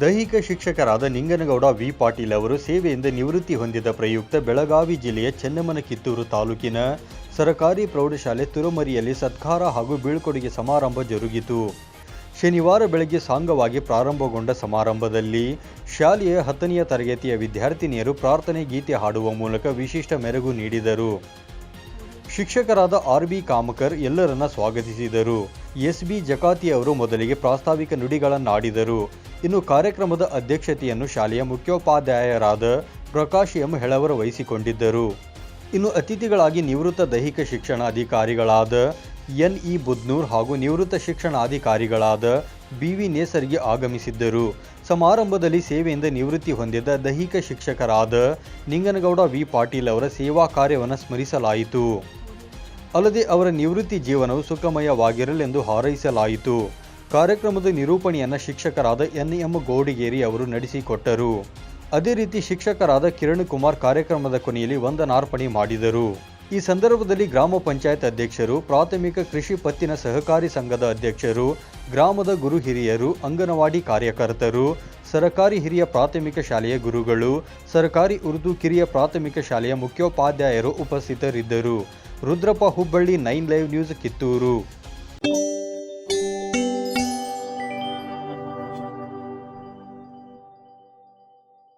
ದೈಹಿಕ ಶಿಕ್ಷಕರಾದ ನಿಂಗನಗೌಡ ವಿ. ಪಾಟೀಲ್ ಅವರು ಸೇವೆಯಿಂದ ನಿವೃತ್ತಿ ಹೊಂದಿದ ಪ್ರಯುಕ್ತ ಬೆಳಗಾವಿ ಜಿಲ್ಲೆಯ ಚೆನ್ನಮ್ಮನ ಕಿತ್ತೂರು ತಾಲೂಕಿನ ಸರಕಾರಿ ಪ್ರೌಢಶಾಲೆ ತುರುಮರಿಯಲ್ಲಿ ಸತ್ಕಾರ ಹಾಗೂ ಬೀಳ್ಕೊಡುಗೆ ಸಮಾರಂಭ ಜರುಗಿತು. ಶನಿವಾರ ಬೆಳಗ್ಗೆ ಸಾಂಗವಾಗಿ ಪ್ರಾರಂಭಗೊಂಡ ಸಮಾರಂಭದಲ್ಲಿ ಶಾಲೆಯ ಹತ್ತನೆಯ ತರಗತಿಯ ವಿದ್ಯಾರ್ಥಿನಿಯರು ಪ್ರಾರ್ಥನೆ ಗೀತೆ ಹಾಡುವ ಮೂಲಕ ವಿಶಿಷ್ಟ ಮೆರಗು ನೀಡಿದರು. ಶಿಕ್ಷಕರಾದ ಆರ್ ಬಿ ಕಾಮಕರ್ ಎಲ್ಲರನ್ನ ಸ್ವಾಗತಿಸಿದರು. ಎಸ್ ಬಿ ಜಕಾತಿ ಅವರು ಮೊದಲಿಗೆ ಪ್ರಾಸ್ತಾವಿಕ ನುಡಿಗಳನ್ನಾಡಿದರು. ಇನ್ನು ಕಾರ್ಯಕ್ರಮದ ಅಧ್ಯಕ್ಷತೆಯನ್ನು ಶಾಲೆಯ ಮುಖ್ಯೋಪಾಧ್ಯಾಯರಾದ ಪ್ರಕಾಶ್ ಎಂ ಹೆಳವರ ವಹಿಸಿಕೊಂಡಿದ್ದರು. ಇನ್ನು ಅತಿಥಿಗಳಾಗಿ ನಿವೃತ್ತ ದೈಹಿಕ ಶಿಕ್ಷಣ ಅಧಿಕಾರಿಗಳಾದ ಎನ್ ಇ ಬುದ್ನೂರ್ ಹಾಗೂ ನಿವೃತ್ತ ಶಿಕ್ಷಣಾಧಿಕಾರಿಗಳಾದ ಬಿ ವಿ ನೇಸರ್ಗೆ ಆಗಮಿಸಿದ್ದರು. ಸಮಾರಂಭದಲ್ಲಿ ಸೇವೆಯಿಂದ ನಿವೃತ್ತಿ ಹೊಂದಿದ ದೈಹಿಕ ಶಿಕ್ಷಕರಾದ ನಿಂಗನಗೌಡ ವಿ ಪಾಟೀಲ್ ಅವರ ಸೇವಾ ಕಾರ್ಯವನ್ನು ಸ್ಮರಿಸಲಾಯಿತು. ಅಲ್ಲದೆ ಅವರ ನಿವೃತ್ತಿ ಜೀವನವು ಸುಖಮಯವಾಗಿರಲೆಂದು ಹಾರೈಸಲಾಯಿತು. ಕಾರ್ಯಕ್ರಮದ ನಿರೂಪಣೆಯನ್ನು ಶಿಕ್ಷಕರಾದ ಎನ್. ಎಂ. ಗೌಡಿಗೇರಿ ಅವರು ನಡೆಸಿಕೊಟ್ಟರು. ಅದೇ ರೀತಿ ಶಿಕ್ಷಕರಾದ ಕಿರಣ್ ಕುಮಾರ್ ಕಾರ್ಯಕ್ರಮದ ಕೊನೆಯಲ್ಲಿ ವಂದನಾರ್ಪಣೆ ಮಾಡಿದರು. ಈ ಸಂದರ್ಭದಲ್ಲಿ ಗ್ರಾಮ ಪಂಚಾಯತ್ ಅಧ್ಯಕ್ಷರು, ಪ್ರಾಥಮಿಕ ಕೃಷಿ ಪತ್ತಿನ ಸಹಕಾರಿ ಸಂಘದ ಅಧ್ಯಕ್ಷರು, ಗ್ರಾಮದ ಗುರು ಹಿರಿಯರು, ಅಂಗನವಾಡಿ ಕಾರ್ಯಕರ್ತರು, ಸರಕಾರಿ ಹಿರಿಯ ಪ್ರಾಥಮಿಕ ಶಾಲೆಯ ಗುರುಗಳು, ಸರಕಾರಿ ಉರ್ದು ಕಿರಿಯ ಪ್ರಾಥಮಿಕ ಶಾಲೆಯ ಮುಖ್ಯೋಪಾಧ್ಯಾಯರು ಉಪಸ್ಥಿತರಿದ್ದರು. Rudrappa Hubballi nine live news Kittur.